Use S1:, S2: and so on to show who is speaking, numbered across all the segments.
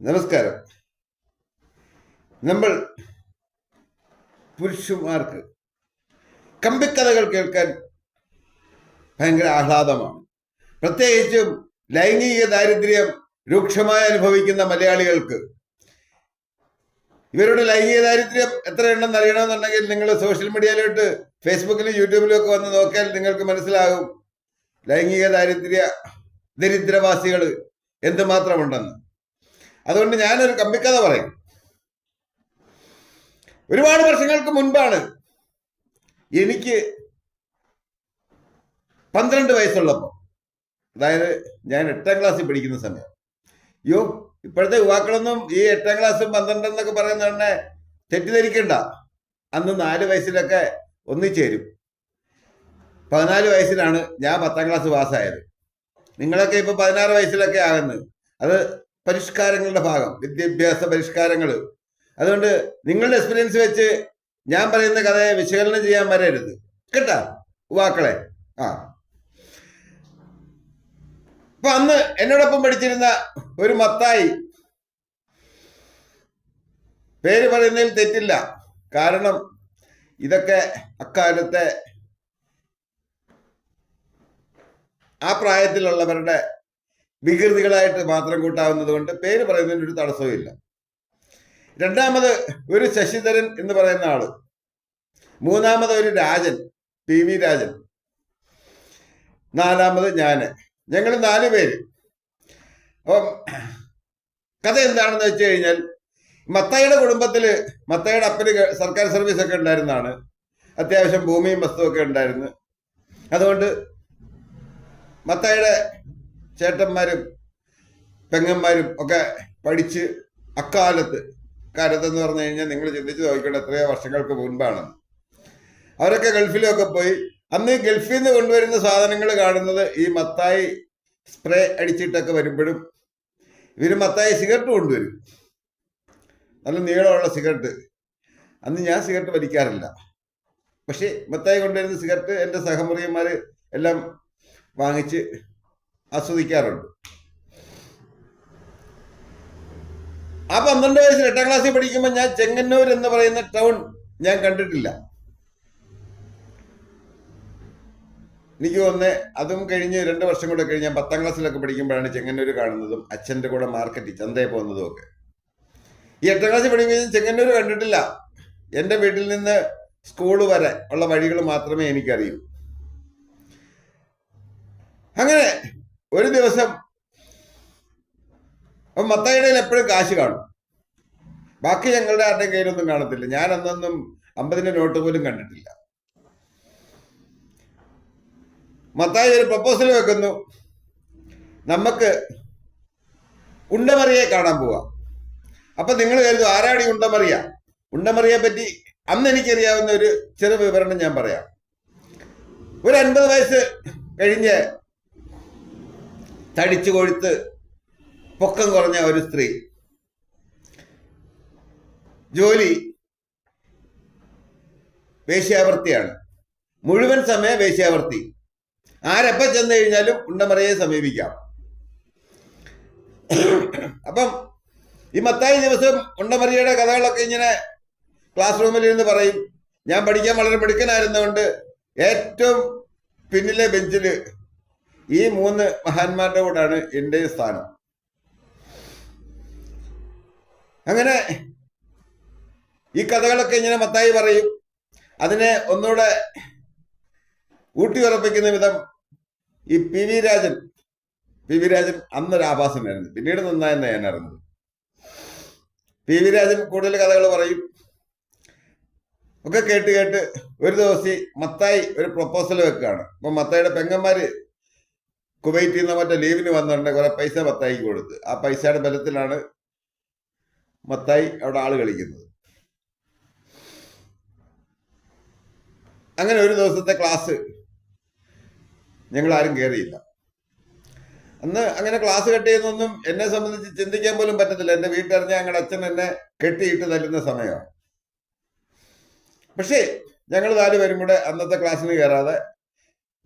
S1: നമസ്കാരം. നമ്മൾ പുരുഷന്മാർക്ക് കമ്പിക്കഥകൾ കേൾക്കാൻ ഭയങ്കര ആഹ്ലാദമാണ്. പ്രത്യേകിച്ചും ലൈംഗിക ദാരിദ്ര്യം രൂക്ഷമായി അനുഭവിക്കുന്ന മലയാളികൾക്ക് ഇവരുടെ ലൈംഗിക ദാരിദ്ര്യം എത്രയുണ്ടെന്ന് അറിയണമെന്നുണ്ടെങ്കിൽ നിങ്ങൾ സോഷ്യൽ മീഡിയയിലോട്ട് ഫേസ്ബുക്കിലും യൂട്യൂബിലും ഒക്കെ വന്ന് നോക്കിയാൽ നിങ്ങൾക്ക് മനസ്സിലാകും ലൈംഗിക ദാരിദ്ര്യ ദരിദ്രവാസികൾ എന്തുമാത്രമുണ്ടെന്ന്. അതുകൊണ്ട് ഞാനൊരു കമ്പിക്കഥ പറയും. ഒരുപാട് വർഷങ്ങൾക്ക് മുൻപാണ് എനിക്ക് പന്ത്രണ്ട് വയസ്സുള്ളപ്പോൾ അതായത് ഞാൻ എട്ടാം ക്ലാസ്സിൽ പഠിക്കുന്ന സമയം. അയ്യോ ഇപ്പോഴത്തെ യുവാക്കളൊന്നും ഈ എട്ടാം ക്ലാസ്സും പന്ത്രണ്ടും എന്നൊക്കെ പറയുന്ന തന്നെ തെറ്റിദ്ധരിക്കണ്ട. അന്ന് നാല് വയസ്സിലൊക്കെ ഒന്നിച്ചേരും. പതിനാല് വയസ്സിലാണ് ഞാൻ പത്താം ക്ലാസ് പാസ്സായത്. നിങ്ങളൊക്കെ ഇപ്പൊ പതിനാറ് വയസ്സിലൊക്കെ ആകുന്നത് അത് പരിഷ്കാരങ്ങളുടെ ഭാഗം വിദ്യാഭ്യാസ പരിഷ്കാരങ്ങൾ. അതുകൊണ്ട് നിങ്ങളുടെ എക്സ്പീരിയൻസ് വെച്ച് ഞാൻ പറയുന്ന കഥയെ വിശകലനം ചെയ്യാൻ വരരുത്. കേട്ടാ? വാക്കളെ ആ. അപ്പൊ അന്ന് എന്നോടൊപ്പം പഠിച്ചിരുന്ന ഒരു മത്തായി പേര് പറയുന്നതിൽ തെറ്റില്ല. കാരണം ഇതൊക്കെ അക്കാലത്തെ ആ പ്രായത്തിലുള്ളവരുടെ വികൃതികളായിട്ട് മാത്രം കൂട്ടാവുന്നത് കൊണ്ട് പേര് പറയുന്നതിന് ഒരു തടസ്സവും ഇല്ല രണ്ടാമത് ഒരു ശശിധരൻ എന്ന് പറയുന്ന ആൾ. മൂന്നാമത് ഒരു രാജൻ പി വി രാജൻ. നാലാമത് ഞാൻ. ഞങ്ങൾ നാല് പേര്. അപ്പം കഥ എന്താണെന്ന് വെച്ച് കഴിഞ്ഞാൽ മത്തയുടെ കുടുംബത്തിൽ മത്തയുടെ അപ്പന് സർക്കാർ സർവീസ് ഒക്കെ ഉണ്ടായിരുന്നതാണ് അത്യാവശ്യം ഭൂമിയും വസ്തുവൊക്കെ ഉണ്ടായിരുന്നു. അതുകൊണ്ട് മത്തായിയുടെ ചേട്ടന്മാരും പെങ്ങന്മാരും ഒക്കെ പഠിച്ച് അക്കാലത്ത് കാലത്തെന്ന് പറഞ്ഞു കഴിഞ്ഞാൽ നിങ്ങൾ ചിന്തിച്ച് നോക്കിക്കൊണ്ട് എത്രയോ വർഷങ്ങൾക്ക് മുൻപാണ്. അവരൊക്കെ ഗൾഫിലൊക്കെ പോയി. അന്ന് ഗൾഫിൽ നിന്ന് കൊണ്ടുവരുന്ന സാധനങ്ങൾ കാണുന്നത് ഈ മത്തായി സ്പ്രേ അടിച്ചിട്ടൊക്കെ വരുമ്പോഴും ഇവർ മത്തായി സിഗരറ്റ് കൊണ്ടുവരും. നല്ല നീളമുള്ള സിഗരറ്റ്. അന്ന് ഞാൻ സിഗരറ്റ് വലിക്കാറില്ല. പക്ഷേ മത്തായി കൊണ്ടുവരുന്ന സിഗരറ്റ് എന്റെ സഹമുറിയന്മാർ എല്ലാം വാങ്ങിച്ച് ആസ്വദിക്കാറുണ്ട്. ആ പന്ത്രണ്ട് വയസ്സിൽ എട്ടാം ക്ലാസ്സിൽ പഠിക്കുമ്പോൾ ഞാൻ ചെങ്ങന്നൂർ എന്ന് പറയുന്ന ടൗൺ ഞാൻ കണ്ടിട്ടില്ല. എനിക്ക് തോന്നുന്നത് അതും കഴിഞ്ഞ് രണ്ട് വർഷം കൂടെ കഴിഞ്ഞ് ഞാൻ പത്താം ക്ലാസ്സിലൊക്കെ പഠിക്കുമ്പോഴാണ് ചെങ്ങന്നൂർ കാണുന്നതും അച്ഛന്റെ കൂടെ മാർക്കറ്റിൽ ചന്തയിൽ പോകുന്നതും ഒക്കെ. ഈ എട്ടാം ക്ലാസ്സിൽ പഠിക്കുമ്പോൾ ഞാൻ ചെങ്ങന്നൂർ കണ്ടിട്ടില്ല. എന്റെ വീട്ടിൽ നിന്ന് സ്കൂൾ വരെ ഉള്ള വഴികൾ മാത്രമേ എനിക്കറിയൂ. അങ്ങനെ ഒരു ദിവസം അപ്പം മത്തയുടെ എപ്പോഴും കാശ് കാണും. ബാക്കി ഞങ്ങളുടെ ആരുടെയും കയ്യിലൊന്നും കാണത്തില്ല. ഞാൻ അന്നൊന്നും അമ്പതിന്റെ നോട്ട് പോലും കണ്ടിട്ടില്ല. മത്തായി ഒരു പ്രപ്പോസൽ വെക്കുന്നു. നമുക്ക് ഉണ്ടമറിയെ കാണാൻ പോവാം. അപ്പൊ നിങ്ങൾ കരുതും ആരാടി ഉണ്ടമറിയ? ഉണ്ടമറിയെ പറ്റി അന്ന് എനിക്കറിയാവുന്ന ഒരു ചെറു വിവരണം ഞാൻ പറയാം. ഒരു അൻപത് വയസ്സ് കഴിഞ്ഞ് തടിച്ചു കൊഴുത്ത് പൊക്കം കുറഞ്ഞ ഒരു സ്ത്രീ. ജോലി വേശ്യാവൃത്തിയാണ്. മുഴുവൻ സമയ വേശ്യാവൃത്തി. ആരെപ്പ ചെന്ന് കഴിഞ്ഞാലും ഉണ്ടമറയെ സമീപിക്കാം. അപ്പം ഈ മത്തായി ദിവസം ഉണ്ടമറിയുടെ കഥകളൊക്കെ ഇങ്ങനെ ക്ലാസ് റൂമിൽ ഇരുന്ന് പറയും. ഞാൻ പഠിക്കാൻ വളരെ മിടുക്കനായിരുന്നുകൊണ്ട് ഏറ്റവും പിന്നിലെ ബെഞ്ചിൽ ഈ മൂന്ന് മഹാന്മാരുടെ കൂടാണ് എന്റെ സ്ഥാനം. അങ്ങനെ ഈ കഥകളൊക്കെ ഇങ്ങനെ മത്തായി പറയും. അതിനെ ഒന്നുകൂടെ ഊട്ടി ഉറപ്പിക്കുന്ന വിധം ഈ P V Rajan P V Rajan അന്നൊരു ആഭാസനായിരുന്നു. പിന്നീട് നന്നായെന്ന് ഞാൻ അറിഞ്ഞത് പി വി രാജൻ കൂടുതൽ കഥകൾ പറയും. ഒക്കെ കേട്ട് കേട്ട് ഒരു ദിവസം മത്തായി ഒരു പ്രൊപ്പോസൽ വെക്കുകയാണ്. അപ്പൊ മത്തായിയുടെ പെങ്ങന്മാര് കുവൈറ്റിൽ നിന്ന് മറ്റേ ലീവിന് വന്നിട്ടുണ്ട് കുറെ പൈസ മത്തായിക്ക് കൊടുത്ത്. ആ പൈസയുടെ ബലത്തിലാണ് മത്തായി അവിടെ ആൾ കളിക്കുന്നത്. അങ്ങനെ ഒരു ദിവസത്തെ ക്ലാസ് ഞങ്ങൾ ആരും കയറിയില്ല അന്ന് അങ്ങനെ ക്ലാസ് കട്ട് ചെയ്യുന്നൊന്നും എന്നെ സംബന്ധിച്ച് ചിന്തിക്കാൻ പോലും പറ്റത്തില്ല. എന്റെ വീട്ടിലറിഞ്ഞ ഞങ്ങളുടെ അച്ഛൻ എന്നെ കെട്ടിയിട്ട് തല്ലുന്ന സമയമാണ്. പക്ഷേ ഞങ്ങൾ നാല് പേരും കൂടെ അന്നത്തെ ക്ലാസ്സിന് കയറാതെ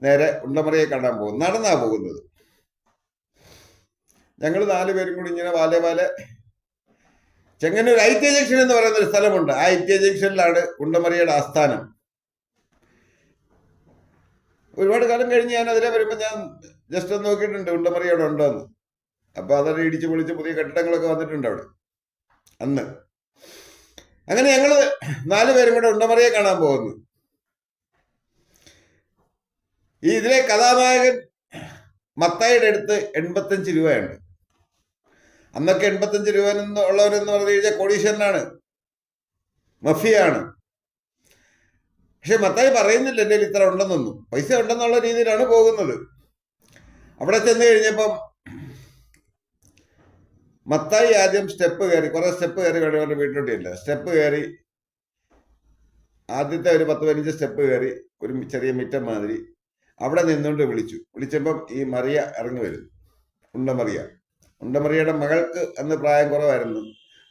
S1: നേരെ ഉണ്ടമറിയെ കാണാൻ പോകും. നടന്നാ പോകുന്നത്. ഞങ്ങൾ നാലുപേരും കൂടി ഇങ്ങനെ വാലെ വാലെ ചെങ്ങന്നൂർ ഐ ടി ജംഗ്ഷൻ എന്ന് പറയുന്ന ഒരു സ്ഥലമുണ്ട്. ആ ഐ ടി ജംഗ്ഷനിലാണ് ഉണ്ടമറിയുടെ ആസ്ഥാനം. ഒരുപാട് കാലം കഴിഞ്ഞ് ഞാൻ അതിലെ വരുമ്പോൾ ഞാൻ ജസ്റ്റ് ഒന്ന് നോക്കിയിട്ടുണ്ട് ഉണ്ടമറി അവിടെ ഉണ്ടോ എന്ന് അപ്പൊ അതൊക്കെ ഇടിച്ച് പൊളിച്ച് പുതിയ കെട്ടിടങ്ങളൊക്കെ വന്നിട്ടുണ്ട് അവിടെ. അന്ന്. അങ്ങനെ ഞങ്ങൾ നാല് പേരും കൂടെ ഉണ്ടമറിയെ കാണാൻ പോകുന്നു. ഈ ഇതിലെ കഥാനായകൻ മത്തായിയുടെ അടുത്ത് എൺപത്തഞ്ച് രൂപയുണ്ട്. അന്നൊക്കെ എൺപത്തഞ്ച് രൂപ ഉള്ളവരെന്ന് പറഞ്ഞു കഴിഞ്ഞാൽ കോടീശ്വരനാണ്. മഫിയാണ്. പക്ഷെ മത്തായി പറയുന്നില്ല എന്റെ ഇത്ര ഉണ്ടെന്നൊന്നും. പൈസ ഉണ്ടെന്നുള്ള രീതിയിലാണ് പോകുന്നത്. അവിടെ ചെന്ന് കഴിഞ്ഞപ്പം മത്തായി ആദ്യം സ്റ്റെപ്പ് കയറി കുറെ സ്റ്റെപ്പ് കയറി വേണ്ടി വീട്ടിലോട്ട് ഇല്ല സ്റ്റെപ്പ് കയറി ആദ്യത്തെ ഒരു പത്ത് പതിനഞ്ച് സ്റ്റെപ്പ് കയറി ഒരു ചെറിയ മിറ്റം മാതിരി അവിടെ നിന്നുകൊണ്ട് വിളിച്ചു. വിളിച്ചപ്പം ഈ മറിയ ഇറങ്ങി വരുന്നു. ഉണ്ടമറിയ ഉണ്ടമറിയയുടെ മകൾക്ക് അന്ന് പ്രായം കുറവായിരുന്നു.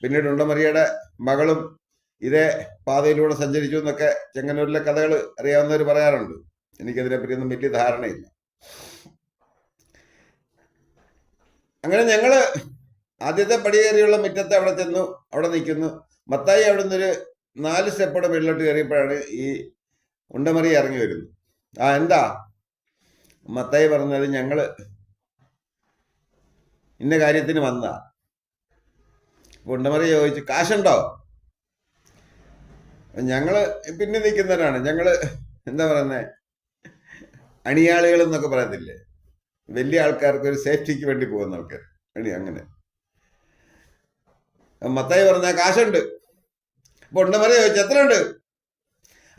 S1: പിന്നീട് ഉണ്ടമറിയയുടെ മകളും ഇതേ പാതയിലൂടെ സഞ്ചരിച്ചു എന്നൊക്കെ ചെങ്ങന്നൂരിലെ കഥകൾ അറിയാവുന്നവർ പറയാറുണ്ട്. എനിക്കതിനെ പറ്റിയൊന്നും വലിയ ധാരണയില്ല. അങ്ങനെ ഞങ്ങൾ ആദ്യത്തെ പടി കയറിയുള്ള മുറ്റത്ത് അവിടെ ചെന്നു. അവിടെ നിൽക്കുന്നു. മത്തായി അവിടെ നിന്നൊരു നാല് സ്റ്റെപ്പോടെ വെള്ളിലോട്ട് കയറിയപ്പോഴാണ് ഈ ഉണ്ടമറി ഇറങ്ങി വരുന്നത്. ആ എന്താ? മത്തായി പറഞ്ഞത് ഞങ്ങൾ ഇന്ന കാര്യത്തിന് വന്നതാ കുണ്ടമറി ചോദിച്ചു കാശുണ്ടോ? ഞങ്ങൾ പിന്നെ നിൽക്കുന്നവരാണ് ഞങ്ങൾ എന്താ പറയുന്നേ? അണിയാളുകൾ എന്നൊക്കെ പറയത്തില്ലേ? വലിയ ആൾക്കാർക്ക് ഒരു സേഫ്റ്റിക്ക് വേണ്ടി പോകുന്ന ആൾക്കാർ അണി അങ്ങനെ. മത്തായി പറഞ്ഞ കാശുണ്ട്. അപ്പൊ ഉണ്ടമറി ചോദിച്ചു എത്ര ഉണ്ട്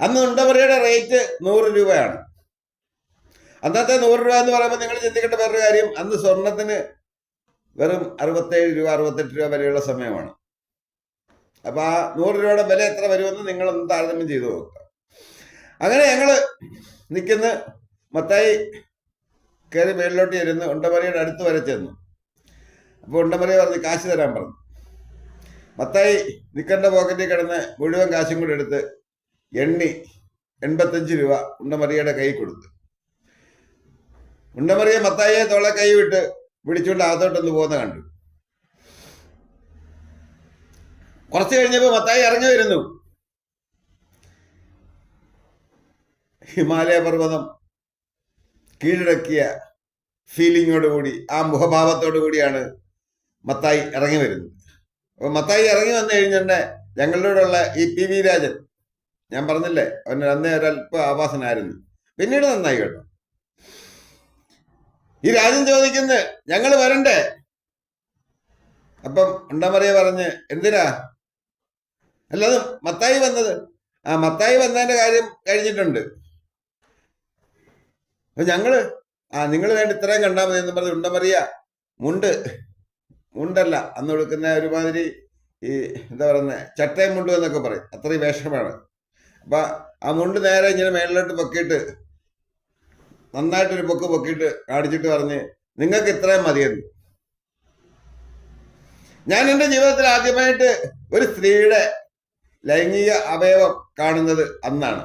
S1: അന്ന് ഉണ്ടമറിയുടെ റേറ്റ് നൂറ് രൂപയാണ്. അന്നത്തെ നൂറ് രൂപ എന്ന് പറയുമ്പോൾ നിങ്ങൾ ചിന്തിക്കേണ്ട വേറൊരു കാര്യം അന്ന് സ്വർണത്തിന് വെറും അറുപത്തേഴ് രൂപ അറുപത്തെട്ട് രൂപ വരെയുള്ള സമയമാണ്. അപ്പൊ ആ നൂറ് രൂപയുടെ വില എത്ര വരുമെന്ന് നിങ്ങൾ ഒന്ന് താരതമ്യം ചെയ്തു നോക്കുക. അങ്ങനെ ഞങ്ങൾ നിൽക്കുന്ന. മത്തായി കയറി മേളിലോട്ട് ചേരുന്നു ഉണ്ടമറിയുടെ അടുത്ത് വരെ ചെന്നു. അപ്പൊ ഉണ്ടമറിയ പറഞ്ഞ് കാശ് തരാൻ പറഞ്ഞു. മത്തായി നിൽക്കേണ്ട പോക്കറ്റിൽ കിടന്ന് മുഴുവൻ കാശും കൂടി എടുത്ത് എണ്ണി എൺപത്തഞ്ച് രൂപ ഉണ്ടമറിയുടെ കൈ കൊടുത്തു. ഉണ്ടമറിയ മത്തായിയെ തോളെ കൈ വിട്ട് വിളിച്ചുകൊണ്ട് അകത്തോട്ടൊന്ന് പോകുന്ന കണ്ടു. കുറച്ച് കഴിഞ്ഞപ്പോ മത്തായി ഇറങ്ങി വരുന്നു. ഹിമാലയ പർവതം കീഴടക്കിയ ഫീലിങ്ങോടുകൂടി ആ മുഖഭാവത്തോടു കൂടിയാണ് മത്തായി ഇറങ്ങി വരുന്നത്. അപ്പൊ മത്തായി ഇറങ്ങി വന്നു കഴിഞ്ഞിട്ട് ഞങ്ങളോടുള്ള ഈ പി വി രാജൻ ഞാൻ പറഞ്ഞില്ലേ അവന് അന്നേ ഒരല്പ ആവാസനായിരുന്നു. പിന്നീട് നന്നായി കേട്ടോ. ഈ രാജൻ ചോദിക്കുന്നത് ഞങ്ങൾ വരണ്ടേ? അപ്പം ഉണ്ടമറിയ പറഞ്ഞ് എന്തിനാ? അല്ലാതെ മത്തായി വന്നത്. ആ മത്തായി വന്നതിന്റെ കാര്യം കഴിഞ്ഞിട്ടുണ്ട്. അപ്പൊ ഞങ്ങൾ ആ നിങ്ങൾ വേണ്ട ഇത്രയും കണ്ടാൽ മതി എന്ന് പറഞ്ഞ് ഉണ്ടമറിയ മുണ്ട് മുണ്ടല്ല അന്ന് കൊടുക്കുന്ന ഒരുമാതിരി ഈ എന്താ പറയുന്നത് ചട്ടയും മുണ്ടും എന്നൊക്കെ പറയും. അത്രയും വേഷമാണ്. അപ്പൊ ആ മുണ്ട് നേരെ ഇങ്ങനെ മേളിലോട്ട് പൊക്കിയിട്ട് നന്നായിട്ടൊരു പൊക്ക് പൊക്കിയിട്ട് കാണിച്ചിട്ട് പറഞ്ഞ് നിങ്ങൾക്ക് ഇത്രയും മതിയെന്ന്. ഞാൻ എന്റെ ജീവിതത്തിൽ ആദ്യമായിട്ട് ഒരു സ്ത്രീയുടെ ലൈംഗിക അവയവം കാണുന്നത് അന്നാണ്.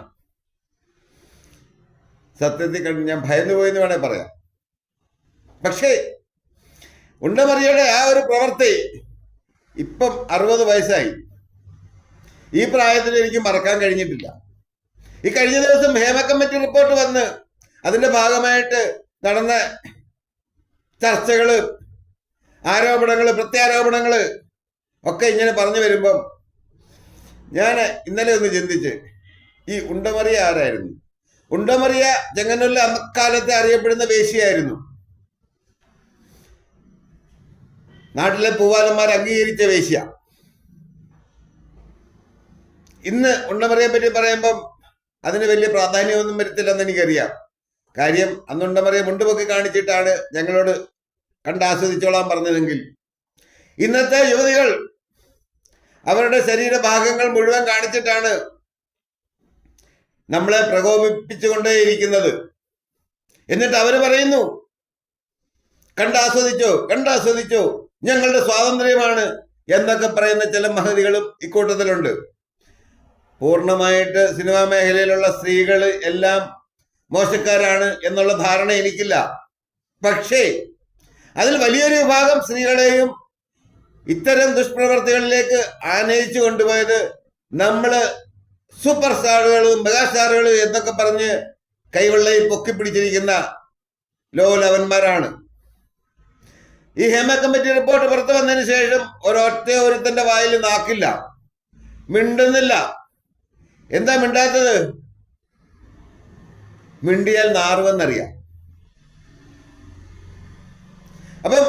S1: സത്യത്തിൽ കണ്ട് ഞാൻ ഭയന്നു പോയെന്ന് വേണേ പറയാം. പക്ഷേ ഉണ്ടമറിയുടെ ആ ഒരു പ്രവൃത്തി ഇപ്പം അറുപത് വയസ്സായി. ഈ പ്രായത്തിൽ എനിക്ക് മറക്കാൻ കഴിഞ്ഞിട്ടില്ല. ഈ കഴിഞ്ഞ ദിവസം ഹേമ കമ്മിറ്റി റിപ്പോർട്ട് വന്ന് അതിന്റെ ഭാഗമായിട്ട് നടന്ന ചർച്ചകൾ ആരോപണങ്ങൾ പ്രത്യാരോപണങ്ങൾ ഒക്കെ ഇങ്ങനെ പറഞ്ഞു വരുമ്പം ഞാൻ ഇന്നലെ ഒന്ന് ചിന്തിച്ച് ഈ ഉണ്ടമറിയ ആരായിരുന്നു? ഉണ്ടമറിയ ചെങ്ങന്നൂരിലെ അക്കാലത്തെ അറിയപ്പെടുന്ന വേശിയായിരുന്നു നാട്ടിലെ പൂവാലന്മാർ അംഗീകരിച്ച വേശ്യ. ഇന്ന് ഉണ്ടമറിയെ പറ്റി പറയുമ്പം അതിന് വലിയ പ്രാധാന്യമൊന്നും വരത്തില്ലെന്ന് എനിക്കറിയാം. കാര്യം അന്ന് ഉണ്ടമറിയെ മുണ്ടുപൊക്കി കാണിച്ചിട്ടാണ് ഞങ്ങളോട് കണ്ടാസ്വദിച്ചോളാൻ പറഞ്ഞതെങ്കിൽ. ഇന്നത്തെ യുവതികൾ അവരുടെ ശരീരഭാഗങ്ങൾ മുഴുവൻ കാണിച്ചിട്ടാണ് നമ്മളെ പ്രകോപിപ്പിച്ചുകൊണ്ടേയിരിക്കുന്നത്. എന്നിട്ട് അവർ പറയുന്നു കണ്ടാസ്വദിച്ചോ കണ്ടാസ്വദിച്ചോ ഞങ്ങളുടെ സ്വാതന്ത്ര്യമാണ് എന്നൊക്കെ പറയുന്ന ചില മഹതികളും ഇക്കൂട്ടത്തിലുണ്ട്. പൂർണമായിട്ട് സിനിമാ മേഖലയിലുള്ള സ്ത്രീകൾ എല്ലാം മോശക്കാരാണ് എന്നുള്ള ധാരണ എനിക്കില്ല. പക്ഷേ അതിൽ വലിയൊരു വിഭാഗം സ്ത്രീകളെയും ഇത്തരം ദുഷ്പ്രവർത്തികളിലേക്ക് ആനയിച്ചു കൊണ്ടുപോയത് നമ്മൾ സൂപ്പർ സ്റ്റാറുകളും മെഗാസ്റ്റാറുകളും എന്നൊക്കെ പറഞ്ഞ് കൈവെള്ളയിൽ പൊക്കിപ്പിടിച്ചിരിക്കുന്ന ലോലവന്മാരാണ്. ഈ ഹേമ കമ്മിറ്റി റിപ്പോർട്ട് പുറത്തു വന്നതിന് ശേഷം ഒരൊറ്റ ഒരുത്തന്റെ വായിൽ നാക്കില്ല. മിണ്ടുന്നില്ല. എന്താ മിണ്ടാത്തത്? മിണ്ടിയാൽ നാറുവെന്നറിയാം. അപ്പം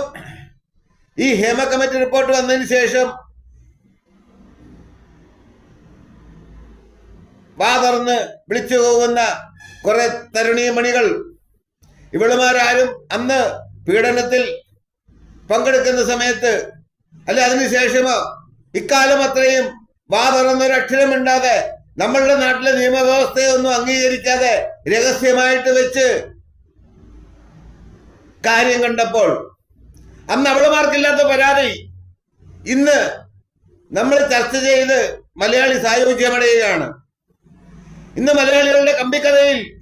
S1: ഈ ഹേമ കമ്മിറ്റി റിപ്പോർട്ട് വന്നതിന് ശേഷം വാതറന്ന് വിളിച്ചു പോകുന്ന കുറെ തരുണീമണികൾ ഇവളുമാരാരും അന്ന് പീഡനത്തിൽ പങ്കെടുക്കുന്ന സമയത്ത് അല്ലെ അതിനുശേഷമോ ഇക്കാലം അത്രയും വാ തുറന്നൊരക്ഷരമിണ്ടാതെ നമ്മളുടെ നാട്ടിലെ നിയമവ്യവസ്ഥയെ ഒന്നും അംഗീകരിക്കാതെ രഹസ്യമായിട്ട് വെച്ച് കാര്യം കണ്ടപ്പോൾ അന്ന് അവളുമാർക്കില്ലാത്ത പരാതി. ഇന്ന് നമ്മൾ ചർച്ച ചെയ്ത് മലയാളി സായുജ്യമടയുകയാണ് ഇന്ന് മലയാളികളുടെ കമ്പിക്കഥയിൽ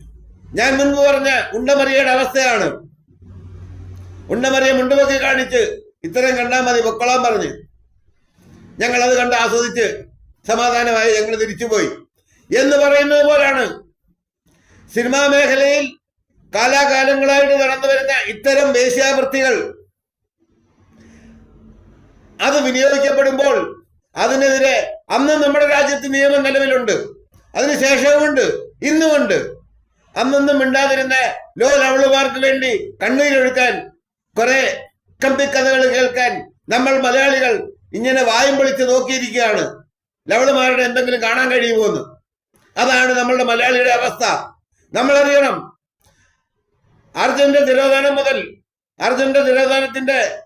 S1: ഞാൻ മുൻപ് പറഞ്ഞ ഉണ്ടമറിയയുടെ അവസ്ഥയാണ്. ഉണ്ടമറിയെ മുണ്ടുപൊക്കി കാണിച്ച് ഇത്തരം കണ്ടാൽ മതി പൊക്കോളാൻ പറഞ്ഞ്. ഞങ്ങൾ അത് കണ്ട് ആസ്വദിച്ച് സമാധാനമായി ഞങ്ങൾ തിരിച്ചുപോയി. എന്ന് പറയുന്നത് പോലാണ്. സിനിമാ മേഖലയിൽ കാലാകാലങ്ങളായിട്ട് നടന്നു വരുന്ന ഇത്തരം വേശ്യാവൃത്തികൾ. അത് വിനിയോഗിക്കപ്പെടുമ്പോൾ അതിനെതിരെ അന്ന് നമ്മുടെ രാജ്യത്ത് നിയമം നിലവിലുണ്ട്. അതിനുശേഷവുമുണ്ട് ഇന്നുമുണ്ട്. അന്നൊന്നും മിണ്ടാതിരുന്ന ലോ ലവളുമാർക്ക് വേണ്ടി കണ്ണീരൊഴുക്കാൻ കുറെ കമ്പിക്കഥകൾ കേൾക്കാൻ നമ്മൾ മലയാളികൾ ഇങ്ങനെ വായും പൊളിച്ച് നോക്കിയിരിക്കുകയാണ്. ലവളുമാരുടെ എന്തെങ്കിലും കാണാൻ കഴിയുമോ എന്ന്? അതാണ് നമ്മളുടെ മലയാളിയുടെ അവസ്ഥ. നമ്മൾ അറിയണം അർജുന്റെ തിരോധാനം മുതൽ അർജുന്റെ തിരോധാനത്തിന്റെ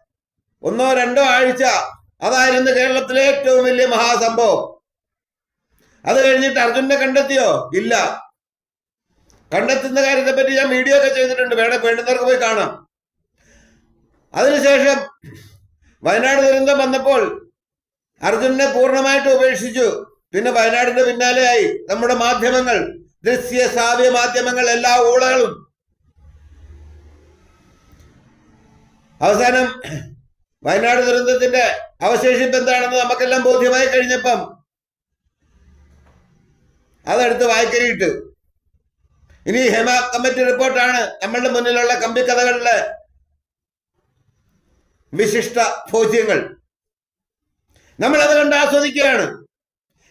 S1: ഒന്നോ രണ്ടോ ആഴ്ച അതായിരുന്നു കേരളത്തിലെ ഏറ്റവും വലിയ മഹാസംഭവം. അത് കഴിഞ്ഞിട്ട് അർജുനെ കണ്ടെത്തിയോ? ഇല്ല. കണ്ടെത്തുന്ന കാര്യത്തെ പറ്റി ഞാൻ വീഡിയോ ഒക്കെ ചെയ്തിട്ടുണ്ട്. വേണം വേണ്ടുന്നവർക്ക് പോയി കാണാം. അതിനുശേഷം വയനാട് ദുരന്തം വന്നപ്പോൾ അർജുനെ പൂർണമായിട്ട് ഉപേക്ഷിച്ചു. പിന്നെ വയനാടിന്റെ പിന്നാലെയായി നമ്മുടെ മാധ്യമങ്ങൾ ദൃശ്യ ശ്രാവ്യ മാധ്യമങ്ങൾ എല്ലാ ഊളകളും. അവസാനം വയനാട് ദുരന്തത്തിന്റെ അവശേഷിപ്പ് എന്താണെന്ന് നമുക്കെല്ലാം ബോധ്യമായി കഴിഞ്ഞപ്പം അതെടുത്ത് വായിക്കരിയിട്ട് ഇനി ഹെമ കമ്മിറ്റി റിപ്പോർട്ടാണ് നമ്മളുടെ മുന്നിലുള്ള കമ്പിക്കഥകളിലെ വിശിഷ്ട ഭോജ്യങ്ങൾ നമ്മൾ അത് കണ്ട് ആസ്വദിക്കുകയാണ്.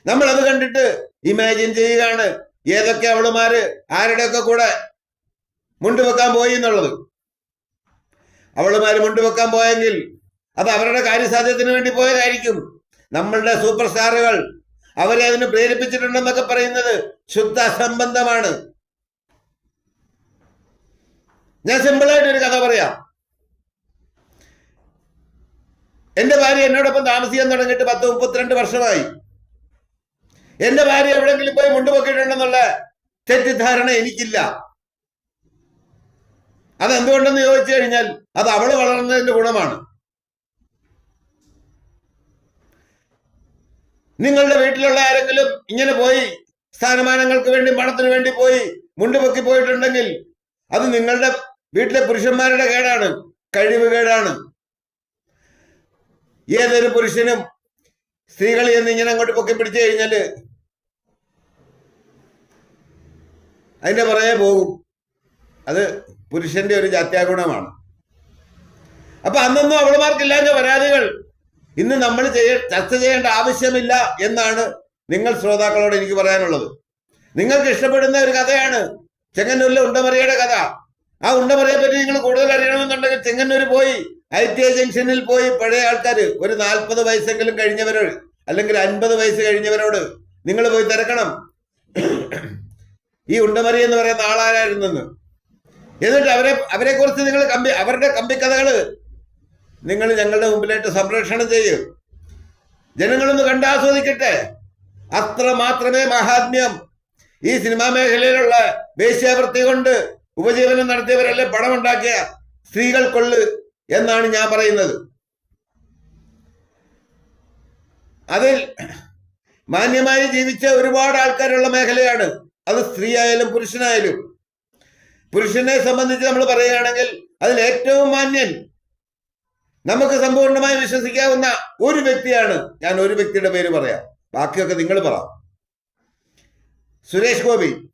S1: നമ്മൾ അത് കണ്ടിട്ട് ഇമാജിൻ ചെയ്യുകയാണ്. ഏതൊക്കെ അവളുമാര് ആരുടെയൊക്കെ കൂടെ മുണ്ടുവെക്കാൻ പോയി എന്നുള്ളത്. അവളുമാര് മുണ്ടുവെക്കാൻ പോയെങ്കിൽ അത് അവരുടെ കാര്യസാധ്യത്തിന് വേണ്ടി പോയതായിരിക്കും. നമ്മളുടെ സൂപ്പർ സ്റ്റാറുകൾ അവരെ അതിന് പ്രേരിപ്പിച്ചിട്ടുണ്ടെന്നൊക്കെ പറയുന്നത് ശുദ്ധ അസംബന്ധമാണ്. ഞാൻ സിമ്പിളായിട്ട് ഒരു കഥ പറയാം. എന്റെ ഭാര്യ എന്നോടൊപ്പം താമസിക്കാൻ തുടങ്ങിയിട്ട് പത്ത് മുപ്പത്തിരണ്ട് വർഷമായി. എന്റെ ഭാര്യ എവിടെങ്കിലും പോയി മുണ്ടുപൊക്കിയിട്ടുണ്ടെന്നുള്ള തെറ്റിദ്ധാരണ എനിക്കില്ല. അതെന്തുകൊണ്ടെന്ന് ചോദിച്ചു കഴിഞ്ഞാൽ അത് അവൾ വളർന്നതിന്റെ ഗുണമാണ്. നിങ്ങളുടെ വീട്ടിലുള്ള ആരെങ്കിലും ഇങ്ങനെ പോയി സ്ഥാനമാനങ്ങൾക്ക് വേണ്ടി പണത്തിന് വേണ്ടി പോയി മുണ്ടുപൊക്കി പോയിട്ടുണ്ടെങ്കിൽ അത് നിങ്ങളുടെ വീട്ടിലെ പുരുഷന്മാരുടെ കേടാണ് കഴിവ് കേടാണ്. ഏതൊരു പുരുഷനും സ്ത്രീകൾ എന്ന് ഇങ്ങനെ അങ്ങോട്ട് പൊക്കി പിടിച്ചു കഴിഞ്ഞാൽ അതിന്റെ പുറകെ പോകും. അത് പുരുഷന്റെ ഒരു ജാത്യാഗുണമാണ്. അപ്പൊ അന്നൊന്നും അവളുമാർക്കില്ലാത്ത പരാതികൾ. ഇന്ന് നമ്മൾ ചെയ്യ ചർച്ച ചെയ്യേണ്ട ആവശ്യമില്ല എന്നാണ് നിങ്ങൾ ശ്രോതാക്കളോട് എനിക്ക് പറയാനുള്ളത്. നിങ്ങൾക്ക് ഇഷ്ടപ്പെടുന്ന ഒരു കഥയാണ് ചെങ്ങന്നൂരിലെ ഉണ്ടമറിയുടെ കഥ. ആ ഉണ്ടമറിയെ പറ്റി നിങ്ങൾ കൂടുതൽ അറിയണമെന്നുണ്ടെങ്കിൽ ചെങ്ങന്നൂർ പോയി ഐ ടി ഐ ജംഗ്ഷനിൽ പോയി പഴയ ആൾക്കാർ ഒരു നാൽപ്പത് വയസ്സെങ്കിലും കഴിഞ്ഞവരോട് അല്ലെങ്കിൽ അൻപത് വയസ്സ് കഴിഞ്ഞവരോട് നിങ്ങൾ പോയി തിരക്കണം. ഈ ഉണ്ടമറി എന്ന് പറയുന്ന ആളാരായിരുന്നെന്ന്. എന്നിട്ട് അവരെ അവരെ കുറിച്ച് നിങ്ങൾ കമ്പി അവരുടെ കമ്പിക്കഥകൾ നിങ്ങൾ ഞങ്ങളുടെ മുമ്പിലായിട്ട് സംരക്ഷണം ചെയ്യും. ജനങ്ങളൊന്ന് കണ്ടാസ്വദിക്കട്ടെ. അത്ര മാത്രമേ മഹാത്മ്യം ഈ സിനിമാ മേഖലയിലുള്ള വേശ്യാവൃത്തി കൊണ്ട് ഉപജീവനം നടത്തിയവരല്ലേ പണമുണ്ടാക്കിയ സ്ത്രീകൾക്കൊള്ളു എന്നാണ് ഞാൻ പറയുന്നത്. അതിൽ മാന്യമായി ജീവിച്ച ഒരുപാട് ആൾക്കാരുള്ള മേഖലയാണ് അത് സ്ത്രീ ആയാലും പുരുഷനായാലും. പുരുഷനെ സംബന്ധിച്ച് നമ്മൾ പറയുകയാണെങ്കിൽ അതിൽ ഏറ്റവും മാന്യൻ നമുക്ക് സമ്പൂർണമായി വിശ്വസിക്കാവുന്ന ഒരു വ്യക്തിയാണ് ഞാൻ ഒരു വ്യക്തിയുടെ പേര് പറയാം. ബാക്കിയൊക്കെ നിങ്ങൾ പറ. സുരേഷ് ഗോപി.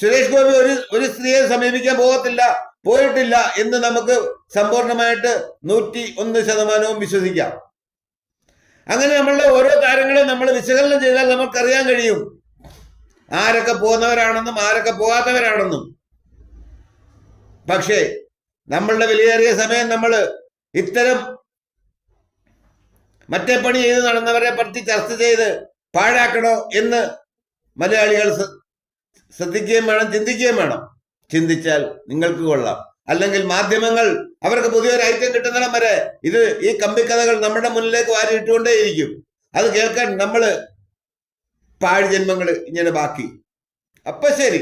S1: സുരേഷ് ഗോപി ഒരു ഒരു സ്ത്രീയെ സമീപിക്കാൻ പോകത്തില്ല പോയിട്ടില്ല എന്ന് നമുക്ക് സമ്പൂർണമായിട്ട് നൂറ്റി ഒന്ന് ശതമാനവും വിശ്വസിക്കാം. അങ്ങനെ നമ്മളുടെ ഓരോ കാര്യങ്ങളും നമ്മൾ വിശകലനം ചെയ്താൽ നമുക്കറിയാൻ കഴിയും. ആരൊക്കെ പോകുന്നവരാണെന്നും ആരൊക്കെ പോകാത്തവരാണെന്നും. പക്ഷേ നമ്മളുടെ വിലയേറിയ സമയം നമ്മൾ ഇത്തരം മറ്റേ പണി ചെയ്ത് നടന്നവരെ പറ്റി ചർച്ച ചെയ്ത് പാഴാക്കണോ എന്ന് മലയാളികൾ ശ്ര- ശ്രദ്ധിക്കുകയും വേണം ചിന്തിക്കുകയും വേണം. ചിന്തിച്ചാൽ നിങ്ങൾക്ക് കൊള്ളാം. അല്ലെങ്കിൽ മാധ്യമങ്ങൾ അവർക്ക് പുതിയൊരു ഐറ്റം കിട്ടുന്നിടം വരെ ഇത് ഈ കമ്പിക്കഥകൾ നമ്മുടെ മുന്നിലേക്ക് വാരിയിട്ടുകൊണ്ടേയിരിക്കും. അത് കേൾക്കാൻ നമ്മൾ പാഴ് ജന്മങ്ങൾ ഇങ്ങനെ ബാക്കി. അപ്പൊ ശരി.